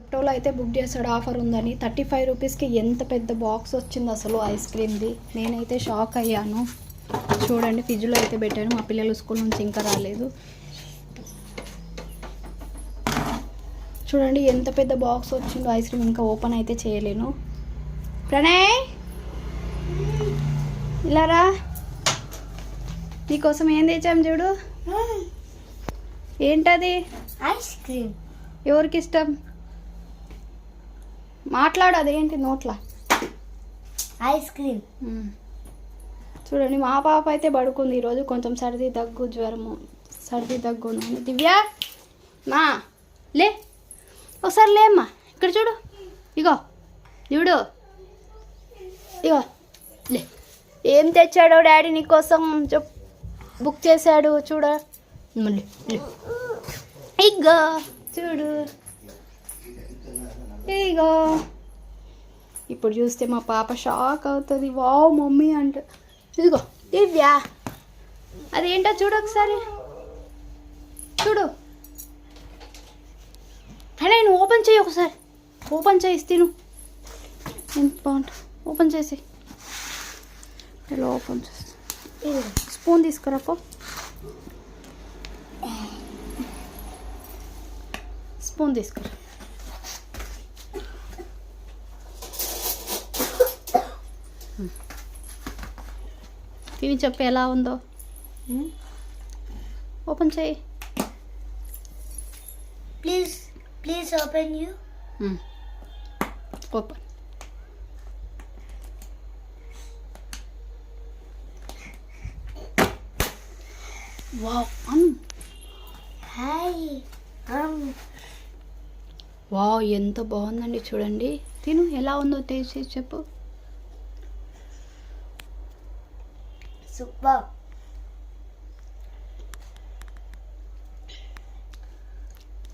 జెప్టోలో అయితే బుక్ చేస్తాడు ఆఫర్ ఉందని. థర్టీ ఫైవ్ రూపీస్కి ఎంత పెద్ద బాక్స్ వచ్చింది అసలు ఐస్ క్రీమ్ది? నేనైతే షాక్ అయ్యాను. చూడండి ఫ్రిడ్జ్లో అయితే పెట్టాను. మా పిల్లలు స్కూల్ నుంచి ఇంకా రాలేదు. చూడండి ఎంత పెద్ద బాక్స్ వచ్చిందో. ఐస్ క్రీమ్ ఇంకా ఓపెన్ అయితే చేయలేను. ప్రణయ్! ఇలా రా. నీకోసం ఏం తెచ్చాం చూడు? ఏంటది? Ice cream. ఎవరికి ఇష్టం? మాట్లాడు అదేంటి నోట్లా? Ice cream. చూడండి మా పాప అయితే పడుకుంది ఈరోజు. కొంచెం సర్ది దగ్గు జ్వరము సర్ది దగ్గు ఉంది. దివ్య? మా లే. ఒకసారి లే అమ్మా ఇక్కడ చూడు. ఇగో చూడు. ఇగో లే. ఏం తెచ్చాడో డాడీ నీకోసం చెప్ బుక్ చేశాడు చూడ. మళ్ళీ లే. ఇగో చూడు. ఇగో ఇప్పుడు చూస్తే మా పాప షాక్ అవుతుంది. వావ్ మమ్మీ అంట. ఇదిగో దివ్యా. అదేంటో చూడు ఒకసారి. చూడు. అలా నువ్వు ఓపెన్ చేయి ఒకసారి. ఓపెన్ చేసి తిను ఎంత బాగుంటుంది. ఓపెన్ చేసి. ఇలా ఓపెన్ చేసి. స్పూన్ తీసుకురాకో స్పూన్ తీసుకురా. తిని చెప్పు ఎలా ఉందో? ఓపెన్ చేయి. Please please open you. Open. Wow hi wow ఎంత బాగుందండి చూడండి. తిను ఎలా ఉందో టేస్ట్ చేసి చెప్పు. సూపర్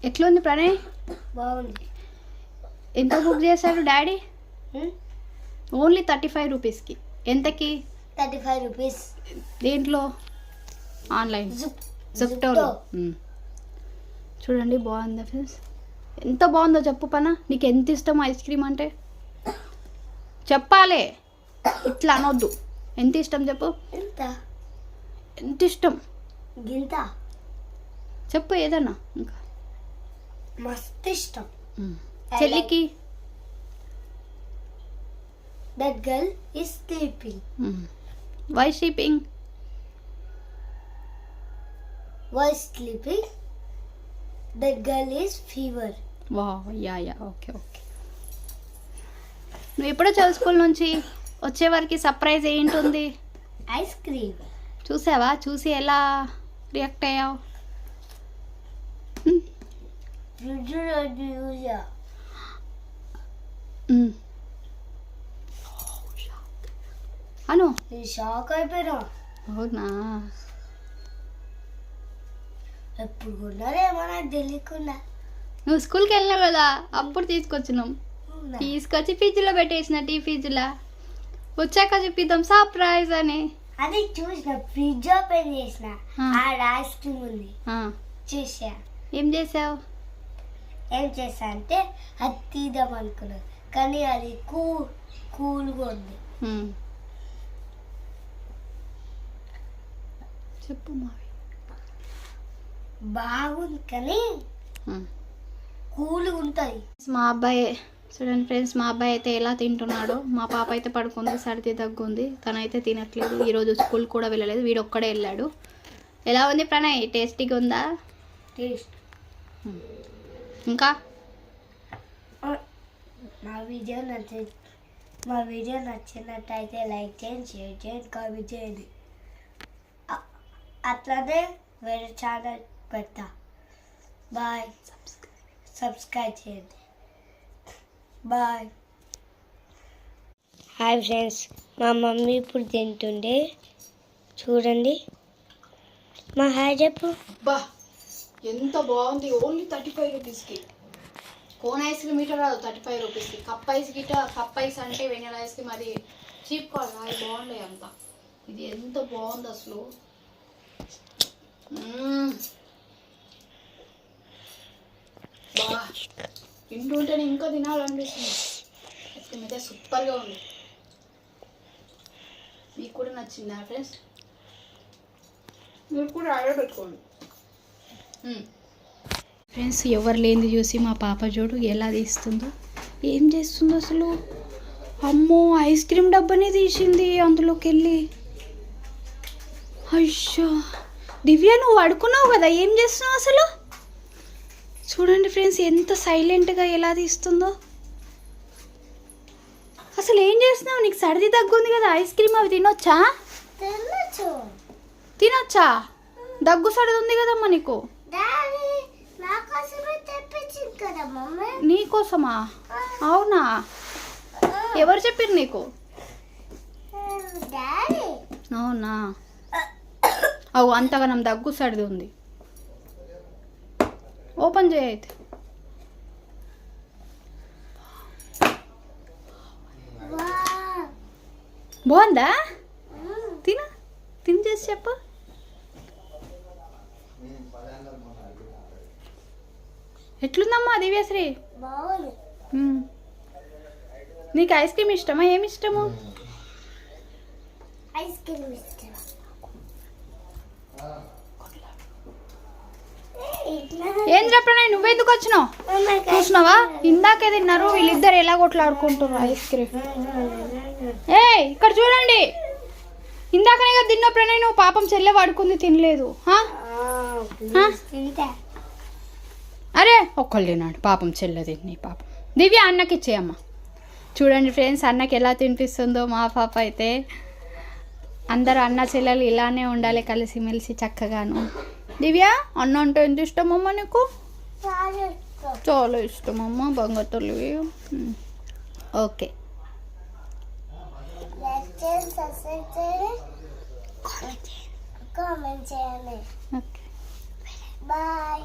ఎట్లుంది ప్రణయ్? బాగుంది. ఎంత బుక్ చేశాడు డాడీ? ఓన్లీ థర్టీ ఫైవ్ రూపీస్కి. ఎంతకి? Thirty five rupees. దేంట్లో? ఆన్లైన్. జెప్టోలో. చూడండి బాగుందా ఫ్రెండ్స్? ఎంత బాగుందో చెప్పు పన? నీకు ఎంత ఇష్టం ఐస్ క్రీమ్ అంటే? చెప్పాలే. ఇట్లా అనొద్దు. ఎంత ఇష్టం చెప్పు? ఎంత? ఎంత ఇష్టం? గింత? చెప్పు ఏదన్నా ఇంకా. మస్తు ఇష్టం. చెల్లికి? That girl is sleeping why shipping voice sleeping that girl is fever వా యా యా ఓకే ఓకే నువ్వు ఎప్పుడో చదువు స్కూల్ నుంచి? వచ్చే వరకు సర్ప్రైజ్ ఏంటుంది? ఐస్ క్రీమ్ చూసావా? చూసి ఎలా రియాక్ట్ అయ్యావు. అను. షాక్ అయిపోయినా. అవునా? ఎప్పుడు కొన్నారేమో నాకు తెలియకుండా. నువ్వు స్కూల్కి వెళ్ళినావు కదా? అప్పుడు తీసుకొచ్చినాం. తీసుకొచ్చి ఫ్రిడ్జ్లో పెట్టేసిన టీ ఫ్రిడ్జ్లో వచ్చాక చూపిద్దాం సర్ప్రైజ్ అని. అది చూసిన ఫ్రిడ్జ్ ఓపెన్ చేసిన. ఆ. ఆడ ఐస్ క్రీమ్ ఉంది చూసా ఏం చేసావు ఏం చేసా అంటే అది తీద్దాం అనుకున్నాను కానీ అది కూ కూల్గా ఉంది. చెప్పు మావి. బాగుంది కానీ. కూల్గా ఉంటుంది. మా అబ్బాయి. చూడండి ఫ్రెండ్స్ మా అబ్బాయి అయితే ఎలా తింటున్నాడో మా పాప అయితే పడుకుంది సర్ది తగ్గుంది తనైతే తినట్లేదు. ఈరోజు స్కూల్ కూడా వెళ్ళలేదు. వీడు ఒక్కడే వెళ్ళాడు. ఎలా ఉంది ప్రణయ్? టేస్టీగా ఉందా? టేస్ట్. ఇంకా? మా వీడియో నచ్చి మా వీడియో నచ్చినట్టయితే లైక్ చేయండి షేర్ చేయండి కామెంట్ చేయండి. అట్లానే వేరే ఛానల్ పెడతా. బాయ్. సబ్స్క్రైబ్ చేయండి. బాయ్. హాయ్ ఫ్రెండ్స్ మా మమ్మీ ఇప్పుడు తింటుండే. చూడండి. మా హాయ్ చెప్పు. బా ఎంత బాగుంది. ఓన్లీ థర్టీ ఫైవ్ రూపీస్కి కోన్ ఐస్ క్రీమ్ మీటర్ రాదు థర్టీ ఫైవ్ రూపీస్కి కప్ ఐస్ గిట కప్ ఐస్ అంటే వెనిలా ఐస్ క్రీమ్ అది చీప్ కాదు. అది బాగుండే అంత. ఇది ఎంత బాగుంది అసలు. బా. తింటుంటేనే ఇంకా తినాలనిపిస్తుంది. అయితే సూపర్గా ఉంది. మీకు కూడా నచ్చిందా ఫ్రెండ్స్? మీరు కూడా ఆర్డర్ పెట్టుకోండి. ఫ్రెండ్స్ ఎవరు లేనిది చూసి మా పాప చూడు ఎలా తీస్తుందో ఏం చేస్తుందో అసలు? అమ్మో ఐస్ క్రీమ్ డబ్బానే తీసింది అందులోకి వెళ్ళి అయ్యో దివ్య నువ్వు అడుకున్నావు కదా ఏం చేస్తున్నావు అసలు? చూడండి ఫ్రెండ్స్ ఎంత సైలెంట్గా ఎలా తీస్తుందో. అసలు ఏం చేస్తున్నావు? నీకు సర్ది తగ్గుంది కదా ఐస్ క్రీమ్ అవి తినొచ్చా? తినచ్చు. దగ్గు సర్ది ఉంది కదమ్మా నీకు. నీకోసమా అవునా? ఎవరు చెప్పారు నీకు? అవునా? అవు అంతగానం దగ్గు సర్ది ఉంది ఓపెన్ చేయైతే బాగుందా? తిన. తిని చేసి చెప్పు. ఎట్లుందమ్మా దివ్యశ్రీ? నీకు ఐస్ క్రీమ్ ఇష్టమా? ఏమి ఇష్టము? ఐస్ క్రీమ్ ఇష్టం. ఏం చెప్పనా నువ్వెందుకు వచ్చినావు? చూసినావా? ఇందాకే తిన్నారు వీళ్ళిద్దరు ఎలా కొట్లాడుకుంటారు ఐస్ క్రీమ్ ఏ ఇక్కడ చూడండి. ఇందాకనే కదా తిన్నప్పుడనే నువ్వు పాపం చెల్లె పడుకుంది తినలేదు. అరే ఒక్కళ్ళు తిన్నాడు పాపం చెల్లె తిని పాపం. దివ్య అన్నకి ఇచ్చేయమ్మ. చూడండి ఫ్రెండ్స్ అన్నకి ఎలా తినిపిస్తుందో మా పాప అయితే. అందరూ అన్న చెల్లెలు ఇలానే ఉండాలి కలిసిమెలిసి చక్కగాను. దివ్య అన్న అంటే ఎంత ఇష్టమమ్మా నీకు? చాలా ఇష్టం. చాలా ఇష్టమమ్మా బంగారు తల్లివి మ్. ఓకే. ఓకే. బాయ్.